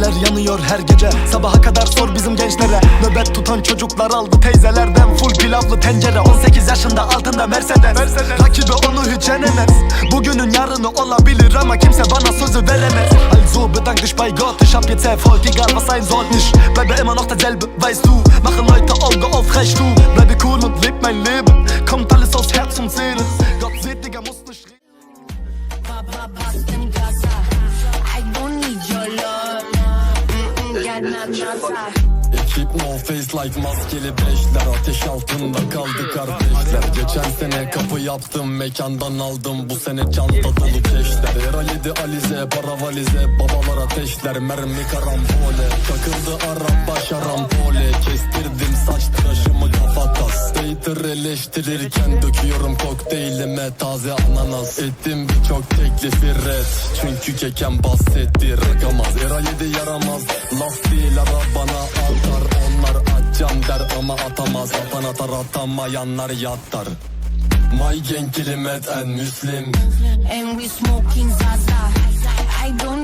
Mahalleler yanıyor her gece. Sabaha kadar sor bizim gençlere. Nöbet tutan çocuklar aldı teyzelerden. Full pilavlı tencere. 18 yaşında altında Mercedes, Rakibi onu hiç yenemez. Bugünün yarını olabilir ama kimse bana sözü veremez. Also bedank dich bei Gott Ich hab jetzt Erfolg, egal was sein soll Ich bleibe immer noch derselbe, weißt du Mache Leute Auge auf, recht du Bleibe cool und leb mein Leben Kommt alles aus Herz und Seele Gott sieht, Digga, muss nicht Outside. Ekip no face like maskeli beşler Ateş altında kaldı kardeşler. Geçen sene kapı yaptım mekandan aldım. Bu sene çanta dolu keşler Era yedi alize para valize Babalar ateşler. Mermi karambole Takıldı araba şarampole Kestirdim saç tıraşımı kafatas Hater eleştirirken döküyorum kokteylime taze ananas. Ettim birçok teklifi red. Çünkü keken bahsetti rakamaz. Era yedi yaramaz Laf der ama atamaz Atan atar atamayanlar yatar My gang kilimet en müslim And we smoking Zaza. I don't